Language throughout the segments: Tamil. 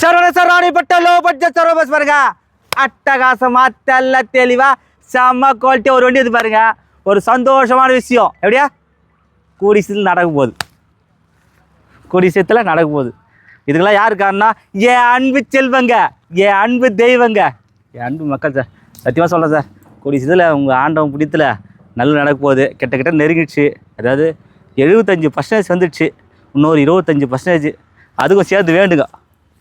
சரவண சரவணிப்பட்ட லோ பட்ஜெட் சரவ பஸ் பாருங்க. அட்டகாசமா தெல்ல தெளிவா செம்ம குவாலிட்டி ஒரு வண்டி இது பாருங்க. ஒரு சந்தோஷமான விஷயம். எப்படியா? கூடி சீத்தில் நடக்க போகுது கூடிசத்தில் நடக்க போகுது இதுக்கெல்லாம் யார் காரணம் என் அன்பு செல்வங்க என் அன்பு தெய்வங்க. என் அன்பு மக்கள் சார். சத்தியமாக சொல்கிறேன் சார். கூடிசத்தில் உங்கள் ஆண்டவன் பிடித்தில் நல்ல நடக்க போகுது. கிட்ட கிட்ட நெருங்கிடுச்சு. அதாவது எழுபத்தஞ்சு பர்சன்டேஜ் வந்துடுச்சு. இன்னொரு இருபத்தஞ்சி பர்சன்டேஜ் அதுக்கும் சேர்த்து வேண்டுங்க.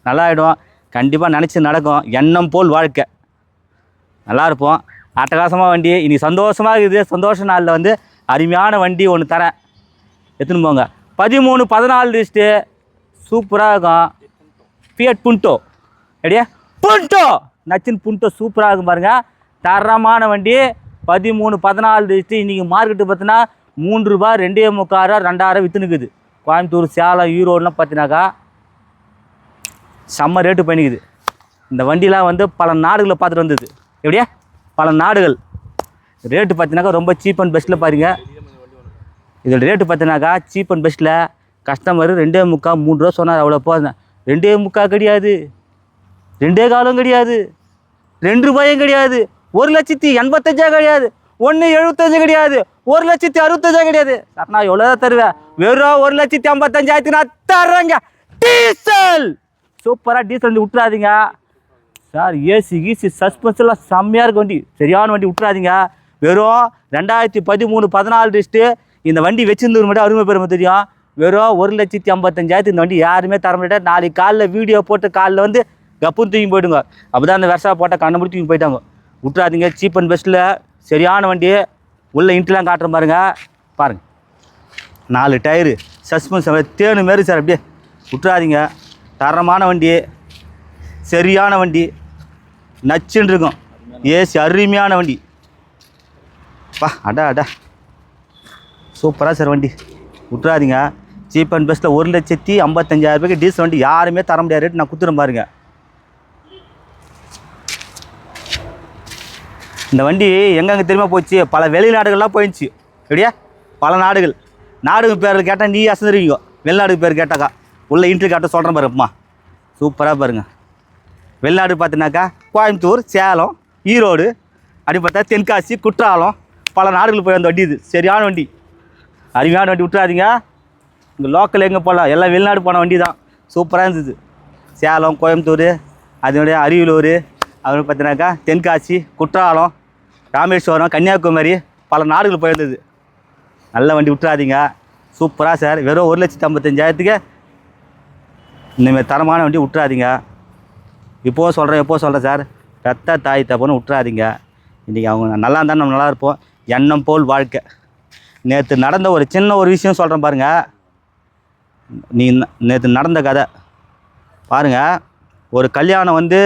நல்லா ஆகிடும் கண்டிப்பாக நினச்சி நடக்கும். எண்ணம் போல் வாழ்க்கை. நல்லா இருப்போம். அட்டகாசமாக வண்டி. இன்றைக்கி சந்தோஷமாக இருக்குது. சந்தோஷ நாளில் வந்து அருமையான வண்டி ஒன்று தரேன். எடுத்துன்னு போங்க. பதிமூணு பதினாலு லிஸ்ட்டு சூப்பராக இருக்கும். பியட் புண்டோ அப்படியே புண்டோ நச்சின் புண்டோ சூப்பராக இருக்கும் பாருங்கள் தரமான வண்டி. பதிமூணு பதினாலு லிஸ்ட்டு இன்றைக்கி மார்க்கெட்டு பார்த்தீங்கன்னா மூன்று ரூபா ரெண்டே முக்காரா ரெண்டாயிரம் விற்றுனுக்குது கோயம்புத்தூர் சேலம் ஈரோடுலாம் பார்த்தினாக்கா செம்ம ரேட்டு பண்ணிக்குது இந்த வண்டிலாம் வந்து பல நாடுகளை பார்த்துட்டு வந்தது. எப்படியா? பல நாடுகள். ரேட்டு பார்த்தீங்கன்னாக்கா ரொம்ப சீப் அண்ட் பெஸ்ட்டில் பாருங்க. இதோட ரேட்டு பார்த்தீங்கன்னாக்கா சீப் அண்ட் பெஸ்ட்டில் கஸ்டமர் ரெண்டே முக்கா மூணு ரூபா சொன்னார். அவ்வளோ போதும். ரெண்டே முக்கா கிடையாது. ரெண்டே காலம் கிடையாது. ரெண்டு ரூபாயும் கிடையாது. ஒரு லட்சத்தி எண்பத்தஞ்சா கிடையாது. ஒன்று எழுபத்தஞ்சு கிடையாது. ஒரு லட்சத்தி அறுபத்தஞ்சா கிடையாது. சார் நான் எவ்வளோ தான் தருவேன் வெறும் ஒரு லட்சத்தி ஐம்பத்தஞ்சாயிரத்தி நான் தர்றேங்க. டீ சூப்பராக டீசல் வண்டி விட்டுறாதீங்க சார் ஏசி கீசி சஸ்பென்ஸ்லாம் செம்மையாக இருக்க வண்டி. சரியான வண்டி விட்டுறாதீங்க வெறும் ரெண்டாயிரத்தி பதிமூணு பதினாலு லிஸ்ட்டு இந்த வண்டி வச்சிருந்தவர் மட்டும் அருமை பெருமை தெரியும். வெறும் ஒரு லட்சத்தி ஐம்பத்தஞ்சாயிரத்து இந்த வண்டி யாருமே தர முடியாது நாளைக்கு காலில் வீடியோ போட்டு காலில் வந்து கப்புன்னு தூக்கி போயிடுங்க. அப்போ தான் அந்த வருஷா போட்டால் கண்ணை முடி தூக்கி போயிட்டாங்க. விட்டுறாதீங்க சீப் அண்ட் பெஸ்ட்டில் சரியான வண்டி. உள்ளே இன்ட்லாம் காட்டுற பாருங்க. பாருங்கள் நாலு டயரு சஸ்பென்ஸ் தேனு மாரி சார் அப்படியே விட்டுறாதீங்க தரமான வண்டி சரியான வண்டி நச்சுன்னு இருக்கும் ஏசி அருமையான வண்டி. பா அடா அடா. சூப்பராக சார் வண்டி. விட்டுறாதீங்க. சீப் அண்ட் பெஸ்ட்டில் ஒரு லட்சத்தி ஐம்பத்தஞ்சாயிரம் ரூபாய்க்கு டீசல் வண்டி யாருமே தர முடியாது ரேட் நான் குத்துறேன் பாருங்க. இந்த வண்டி எங்கெங்கே தெரியுமா போச்சு? பல வெளிநாடுகள்லாம் போயிடுச்சு. எப்படியா பல நாடுகள். நாடுகள் பேர் கேட்டால் நீ அசந்துருவீங்க. வெளிநாடு பேர் கேட்டாக்கா. உள்ள இன்ட்ரி காட்ட சொல்கிறேன் பாருப்பா சூப்பராக பாருங்க. வெளிநாடு பார்த்தினாக்கா கோயம்புத்தூர் சேலம் ஈரோடு அப்படி பார்த்தா தென்காசி குற்றாலம் பல நாடுகள் போய் அந்த வண்டி இது. சரியான வண்டி. அருமையான வண்டி விட்டுறாதீங்க. இங்கே லோக்கல் எங்கே போகலாம் எல்லாம் வெளிநாடு போன வண்டி தான் சூப்பராக இருந்தது. சேலம் கோயம்புத்தூர் அதனுடைய அரியலூர் அப்புறம் பார்த்தீங்கன்னாக்கா தென்காசி குற்றாலம் ராமேஸ்வரம் கன்னியாகுமரி பல நாடுகள் போயிருந்தது. நல்ல வண்டி விட்டுறாதீங்க. சூப்பராக சார். வெறும் ஒரு லட்சத்தி ஐம்பத்தஞ்சாயிரத்துக்கு இந்தமாரி தரமான வண்டி விட்றாதீங்க இப்போது சொல்கிறேன் எப்போது சொல்கிறேன் சார். ரத்த தாய் தப்புன்னு விட்றாதீங்க இன்றைக்கி அவங்க நல்லா இருந்தால் நம்ம நல்லா இருப்போம். எண்ணம் போல் வாழ்க்கை. நேற்று நடந்த ஒரு சின்ன ஒரு விஷயம் சொல்கிறேன் பாருங்கள் நீ நேற்று நடந்த கதை. பாருங்கள் ஒரு கல்யாணம் வந்து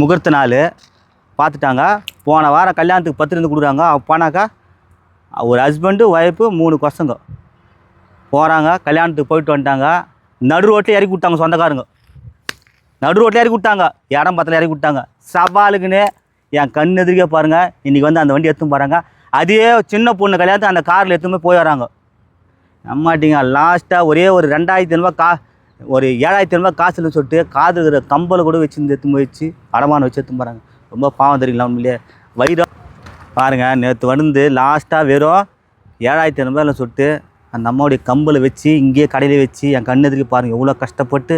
முகூர்த்த நாள். பார்த்துட்டாங்க போன வாரம் கல்யாணத்துக்கு பத்திரிந்து கொடுக்குறாங்க. போனாக்கா ஒரு ஹஸ்பண்டு ஒய்ஃபு மூணு பசங்க. போகிறாங்க கல்யாணத்துக்கு போயிட்டு வந்துட்டாங்க. நடு ரோட்டில் இறக்கி விட்டாங்க சொந்தக்காரங்க. நடு ரோட்டில் இறக்கி விட்டாங்க இடம் பத்தில் இறக்கி விட்டாங்க சவாலுக்குன்னு என் கண் எதிர்க்கே பாருங்கள் இன்றைக்கி வந்து அந்த வண்டி எடுத்துன்னு போகிறாங்க அதே சின்ன பொண்ணு கல்யாணத்தை அந்த காரில் எடுத்துன்னு போய் போய் வராங்க. நம்மாட்டிங்க லாஸ்ட்டாக ஒரே ஒரு ரெண்டாயிரத்தி ஐநூறுபா கா ஒரு ஏழாயிரத்தி ஐநூறுபா காசுன்னு சொல்லிட்டு காது இருக்கிற கம்பலை கூட வச்சு எடுத்துன்னு போய் வச்சு அடமானம் வச்சு எடுத்து போகிறாங்க ரொம்ப பாவம் தெரியுங்களா உண்மையிலே? வைரம் பாருங்கள் நேற்று வந்து லாஸ்ட்டாக வெறும் ஏழாயிரத்தி ஐநூறுபாயில் சொல்லிட்டு அந்த அம்மாவுடைய கம்பில் வச்சு இங்கேயே கடையில் வச்சு என் கண்ணு எதிர்க்கு பாருங்கள் எவ்வளோ கஷ்டப்பட்டு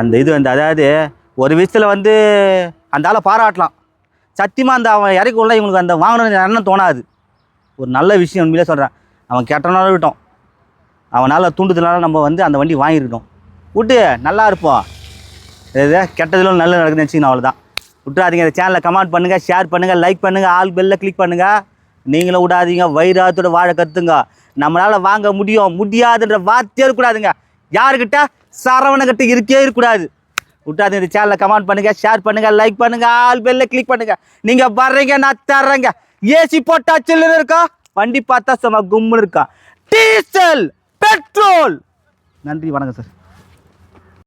அந்த இது வந்து அதாவது ஒரு விஷயத்தில் வந்து அந்த ஆளை பாராட்டலாம். சத்தியமாக அந்த அவன் இறக்கி உள்ள இவங்களுக்கு அந்த வாங்கணும்னு எண்ணம் தோணாது. ஒரு நல்ல விஷயம் உண்மையிலே சொல்கிறேன் அவன் கெட்டனாலும் விட்டோம். அவனால் தூண்டுதலால் நம்ம வந்து அந்த வண்டி வாங்கியிருக்கோம். விட்டு நல்லா இருப்போம் இது கெட்டதிலும் நல்லது நடக்குதுன்னு வச்சுக்கணும் அவ்வளோதான் விட்டுறாதீங்க இந்த சேனலை கமெண்ட் பண்ணுங்கள் ஷேர் பண்ணுங்கள் லைக் பண்ணுங்கள் ஆல் பெல்லில் கிளிக் பண்ணுங்கள் நீங்களும் விடாதீங்க வைராத்தோட வாழ கற்றுங்க நம்மளால் வாங்க முடியும் முடியாதுன்ற வார்த்தையே இருக்கக்கூடாதுங்க. யாருக்கிட்ட? சரவணக்கிட்ட இருக்கே இருக்கக்கூடாது. விட்டாது இந்த சேனலை கமெண்ட் பண்ணுங்கள் ஷேர் பண்ணுங்கள் லைக் பண்ணுங்கள் ஆல் பெல்ல கிளிக் பண்ணுங்கள் நீங்கள் வர்றீங்க நான் தர்றேங்க. ஏசி போட்டா சில்லுன்னு இருக்கா? வண்டி பார்த்தா சும்மா கும்முன்னு இருக்கா. Diesel petrol. நன்றி வணக்கம் சார்